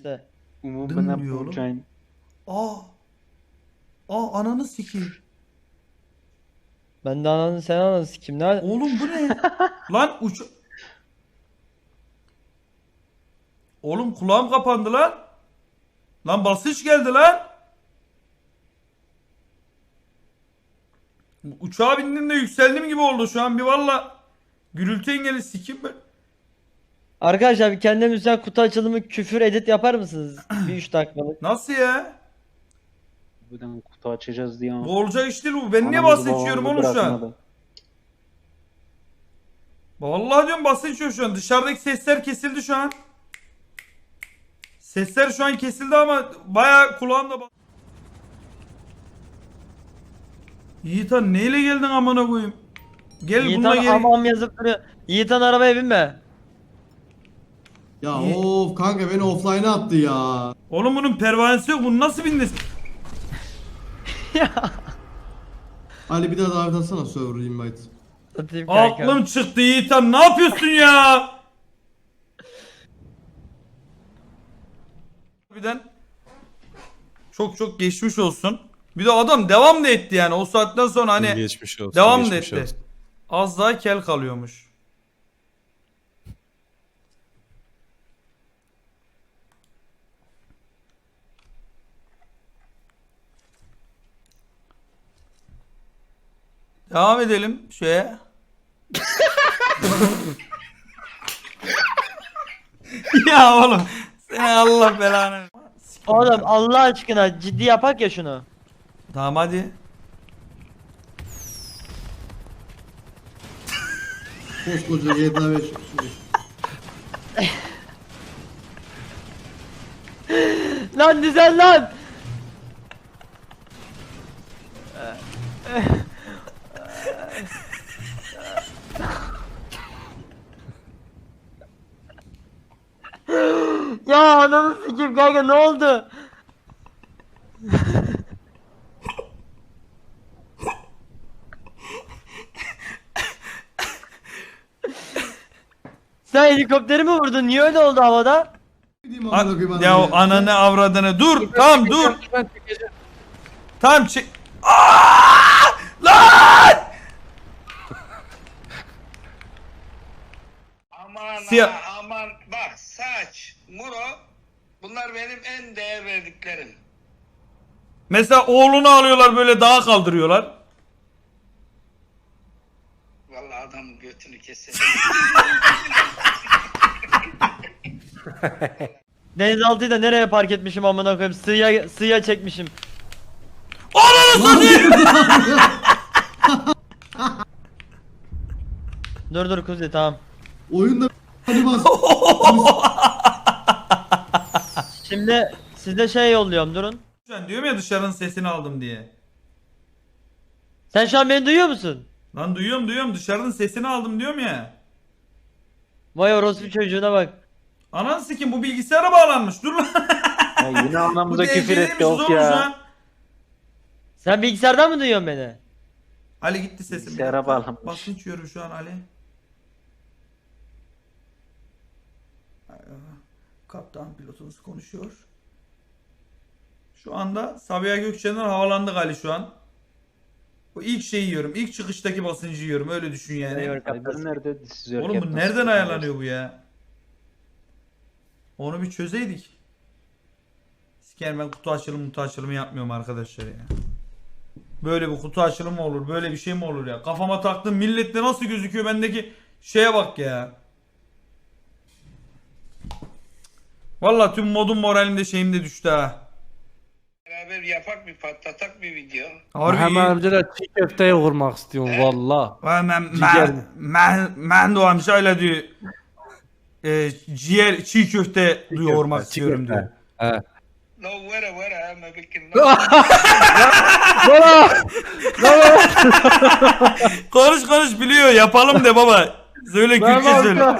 işte. Dın bana diyor oğlum. bulacağım. Aa. Aa ananı sikeyim. Ben de ananı sen ananı sikim. Ne? Oğlum bu ne? lan uç... Oğlum kulağım kapandı lan. Lan basınç geldi lan. Uçağa bindim de yükseldim gibi oldu şu an bir valla. Gürültü engeli sikim ben. Arkadaşlar bir kendine müsait kutu açılımı küfür edit yapar mısınız? bir 3 dakikalık. Nasıl ya? Buradan kutu açacağız diye. Bu olacak iş değil bu. Ben niye Anamızı babamızı oğlum şu an? bırakmadı. Vallahi diyorum yiyor şu an. Dışarıdaki sesler kesildi şu an. Sesler şu an kesildi ama baya kulağımda bas- Yiğitan neyle geldin amına koyayım? Gel bununla Yiğitan gel. amam yazıp duruyor. Yiğitan arabaya binme. Ya İyi. of kanka beni offline'a attı ya. Oğlum bunun pervanesi yok. Bunu nasıl bindin? Ali bir daha davet atsana server invite. Satayım kanka. Aklım çıktı Yiğitan. Ne yapıyorsun ya? Harbiden çok çok geçmiş olsun. Bir de adam devam da etti yani. O saatten sonra hani geçmiş olsun. devam da geçmiş etti. olsun. Az daha kel kalıyormuş. Devam edelim şeye. ya oğlum sen Allah belanı. Oğlum Allah aşkına ciddi yapak ya şunu. Tamam hadi. Koskoca GTA 5. Lan düzen lan. Ya ananı sikeyim kanka ne oldu? Sen helikopteri mi vurdun? Niye öyle oldu havada? A- ya adamı ananı avradını dur tamam dur. Tamam çek. Aa! Lan! Aman Siyah- ha, aman bak saç, muro bunlar benim en değer verdiklerim. Mesela oğlunu alıyorlar böyle dağa kaldırıyorlar. Vallahi adam götünü keser. Denizaltıyı da nereye park etmişim amına koyayım? Sığıya sığıya çekmişim. Ananı satayım. Dur dur kuzi tamam. Oyunda hadi bas. Şimdi size şey yolluyorum durun. Şu an diyorum ya dışarının sesini aldım diye. Sen şu an beni duyuyor musun? Lan duyuyorum duyuyorum dışarının sesini aldım diyorum ya. Vay orospu çocuğuna bak. Ananı sikim bu bilgisayara bağlanmış dur lan. Ya yine bu anamıza küfür etti of ya. Sen bilgisayardan mı duyuyorsun beni? Ali gitti sesim. Bilgisayara bağlanmış. Basınç yiyorum şu an Ali. Kaptan pilotunuz konuşuyor. Şu anda Sabiha Gökçen'den havalandık Ali şu an. Bu ilk şeyi yiyorum. İlk çıkıştaki basıncı yiyorum. Öyle düşün yani. Nerede? Siz Oğlum bu nereden ayarlanıyor bu ya? Onu bir çözeydik. Siker ben kutu açılımı kutu açılımı yapmıyorum arkadaşlar ya. Böyle bir kutu açılımı mı olur? Böyle bir şey mi olur ya? Kafama taktım millette nasıl gözüküyor bendeki şeye bak ya. Vallahi tüm modum moralim de şeyim de düştü ha. Beraber yapak bir patlatak bir video. Harbi Hemen önce de çiğ köfteye vurmak istiyorum valla. Vay men Ciğer. men men men doğam şöyle diyor. E, ciğer çiğ köfte yoğurmak istiyorum diyor. He. No wera wera ama bikin. Konuş konuş biliyor yapalım de baba. Söyle Kürtçe söyle.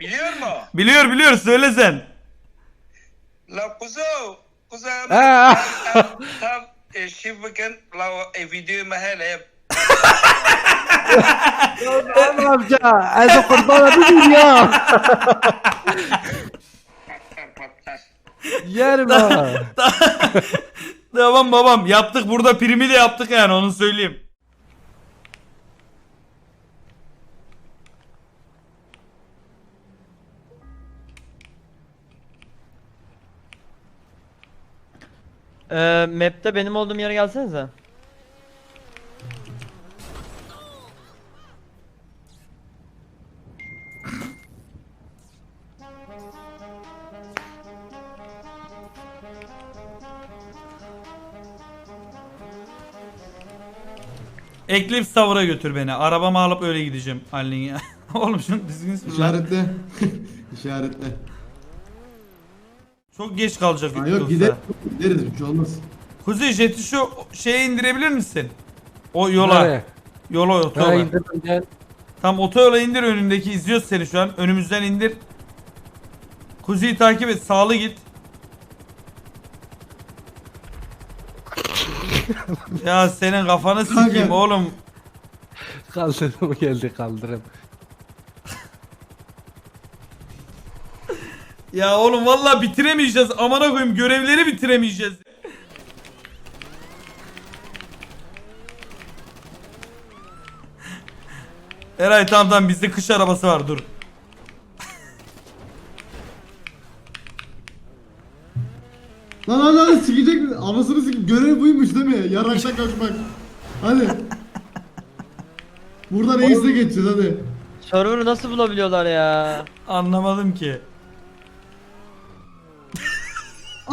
Biliyor mu? Biliyor biliyor söyle sen. La kuzu. Kuzu. Ha. Tam e, şivikin la e, videoyu mahalle yap. amca. Ezo kurban edin ya. Yerim ha. Tamam babam yaptık burada primi de yaptık yani onu söyleyeyim. Ee, map'te benim olduğum yere gelsenize. Eclipse Tower'a götür beni. Arabamı alıp öyle gideceğim Halil'in ya. Oğlum şunu düzgün sür lan. İşaretle. İşaretle. Çok geç kalacak Ha, yok gider, gideriz bir şey olmaz. Kuzey jeti şu şeye indirebilir misin? O yola. Nereye? Yola Ha otoyola. indirdim gel. Tam otoyola indir önündeki izliyoruz seni şu an. Önümüzden indir. Kuzey'i takip et. Sağlı git. ya senin kafanı sikeyim oğlum. Kaldırım geldi kaldırım. Ya oğlum vallahi bitiremeyeceğiz. Amına koyayım görevleri bitiremeyeceğiz. Eray tamam tamam bizde kış arabası var dur. Lan lan lan sikecek mi? Anasını sikeyim. Görev buymuş değil mi? Yarakta kaçmak. Hadi. Buradan Ace'le geçeceğiz hadi. Server'ı nasıl bulabiliyorlar ya? Anlamadım ki.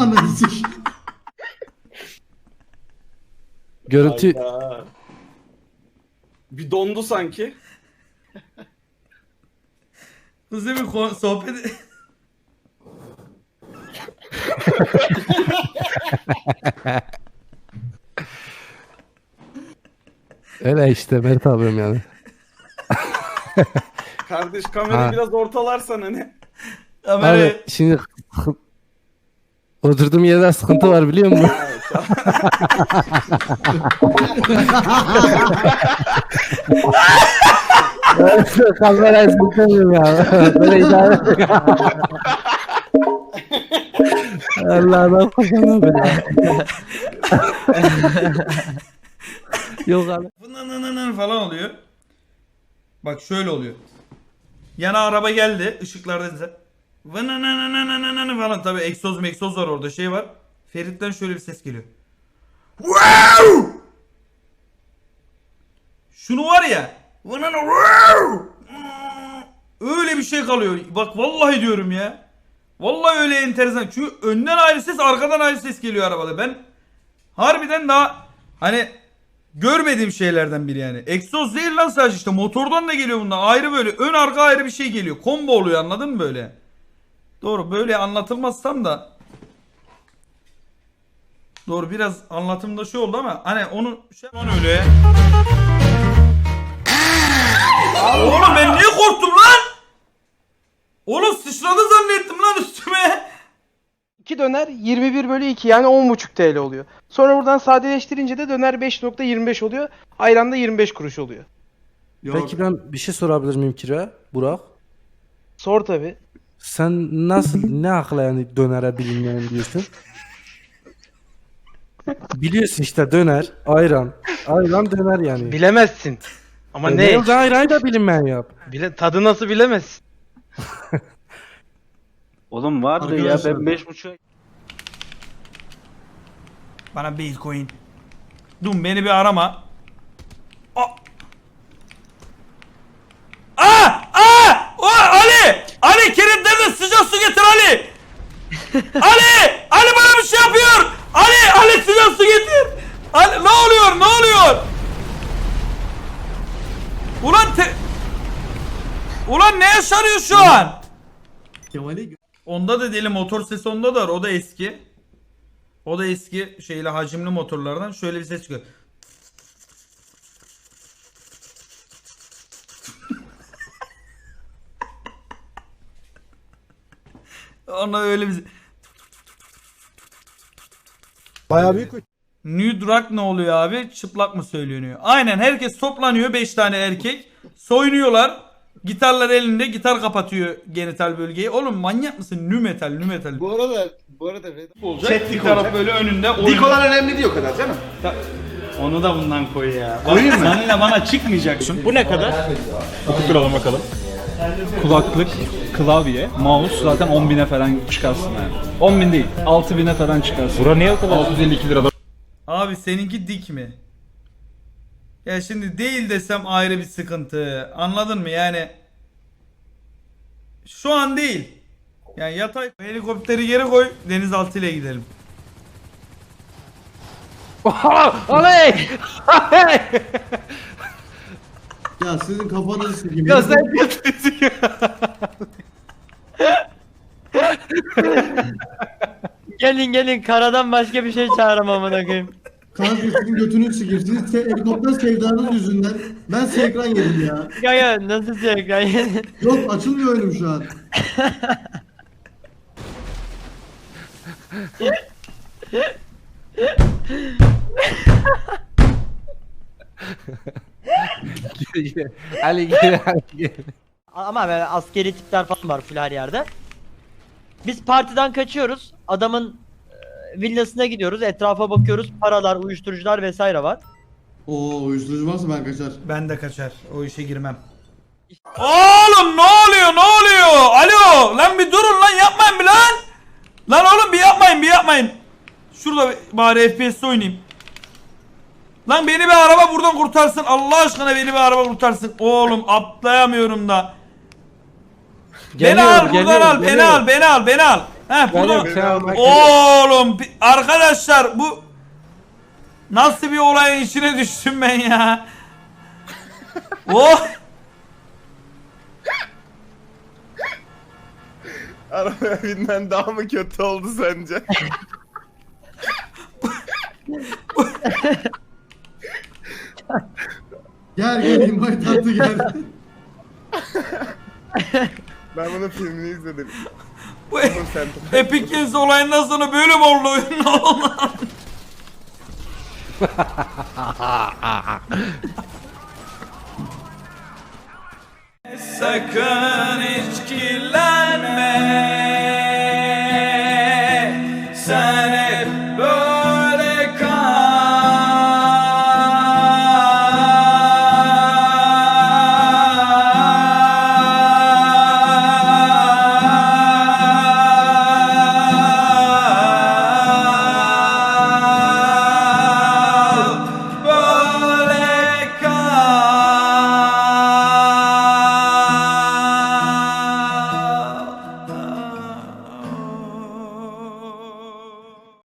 Ananı sik. Görüntü Hayda. Bir dondu sanki. Kuzey bir ko- sohbet... öyle işte Mert abim yani. Kardeş kamerayı Ha. biraz ortalarsan hani. Abi şimdi oturduğum yerde sıkıntı var biliyor musun? Kamerayı sıkıntıyım ya. Böyle idare. Allah'ım kurbanım ben. Yok abi. Vınınınının falan oluyor. Bak şöyle oluyor. Yana araba geldi. ışıklarda Vınınınınının falan. Tabi egzoz megzoz var orada şey var. Ferit'ten şöyle bir ses geliyor. Wow! Şunu var ya. Öyle bir şey kalıyor. Bak vallahi diyorum ya. Vallahi öyle enteresan. Çünkü önden ayrı ses arkadan ayrı ses geliyor arabada. Ben harbiden daha hani görmediğim şeylerden biri yani. Egzoz değil lan sadece işte motordan da geliyor bundan. Ayrı böyle ön arka ayrı bir şey geliyor. Combo oluyor anladın mı böyle? Doğru böyle anlatılmazsam da Doğru biraz anlatımda şey oldu ama hani onu şey lan öyle. Oğlum ben niye korktum lan? Oğlum sıçradı zannettim lan üstüme. 2 döner 21 bölü 2 yani 10,5 TL oluyor. Sonra buradan sadeleştirince de döner 5.25 oluyor. Ayran da 25 kuruş oluyor. Yok. Peki ben bir şey sorabilir miyim Kira? Burak. Sor tabi. Sen nasıl ne akla yani dönere bilinmeyen diyorsun? Biliyorsun işte döner, ayran. Ayran döner yani. Bilemezsin. Ama E ne? oldu ayran da bilinmeyen yap. Bile, tadı nasıl bilemezsin. Oğlum vardı ya Arkadaşlar. ben 5.5'a Bana Bitcoin. Dum beni bir arama. Aa! Aa! Aa! O Ali! Ali kilitlerine sıcak su getir Ali! Ali! Ali bana bir şey yapıyor! Ali! Ali sıcak su getir! Ali ne oluyor? Ne oluyor? Ulan te... Ulan ne yaşanıyor şu an? Kemal'i Onda da deli motor sesi onda da var. O da eski. O da eski şeyle hacimli motorlardan şöyle bir ses çıkıyor. Ona öyle bir Bayağı büyük Nude rock ne oluyor abi? Çıplak mı söyleniyor? Aynen herkes toplanıyor 5 tane erkek. Soyunuyorlar. Gitarlar elinde gitar kapatıyor genital bölgeyi. Oğlum manyak mısın? Nü metal, nü metal. Bu arada bu arada Red olacak. Bir taraf böyle önünde. Dik oynuyor. olan önemli değil o kadar canım. Onu da bundan koy ya. Koyayım mı? Seninle bana çıkmayacaksın. Bu ne kadar? Oturalım bakalım. Kulaklık, klavye, mouse zaten 10 bine falan çıkarsın yani. 10 bin değil, 6 bine falan çıkarsın. Bura niye o kadar? 652 lira Abi seninki dik mi? Ya şimdi değil desem ayrı bir sıkıntı. Anladın mı? Yani şu an değil. Yani yatay helikopteri geri koy denizaltı ile gidelim. Oley! Ya sizin kafanızı sikeyim. ya sen ya. Gelin gelin karadan başka bir şey çağıramam amına koyayım. Kanka sizin götünü sikeyim. Sizin se- helikopter sevdanız yüzünden ben sekran yedim ya. Ya ya nasıl şey ekran Yok açılmıyor oyunum şu an. Ali gel Ali gel. Ama böyle askeri tipler falan var full her yerde. Biz partiden kaçıyoruz. Adamın e, villasına gidiyoruz. Etrafa bakıyoruz. Paralar, uyuşturucular vesaire var. Oo uyuşturucu varsa ben kaçar. Ben de kaçar. O işe girmem. Oğlum ne oluyor ne oluyor? Alo lan bir durun lan yapmayın bir lan. Lan oğlum bir yapmayın bir yapmayın. Şurada bari FPS'te oynayayım. Lan beni bir araba buradan kurtarsın. Allah aşkına beni bir araba kurtarsın. Oğlum atlayamıyorum da. beni Geliyorum, al buradan geliyorum, al. Beni geliyorum. al beni al beni al. Heh buradan. Geliyorum, Oğlum arkadaşlar bu nasıl bir olayın içine düştüm ben ya. oh. Arabaya binmen daha mı kötü oldu sence? Gel gel invite attı gel. Ben bunun filmini izledim. Bu Epic Games olayından sonra böyle mi oldu oyun? Ne oldu? Sakın hiç kirlenme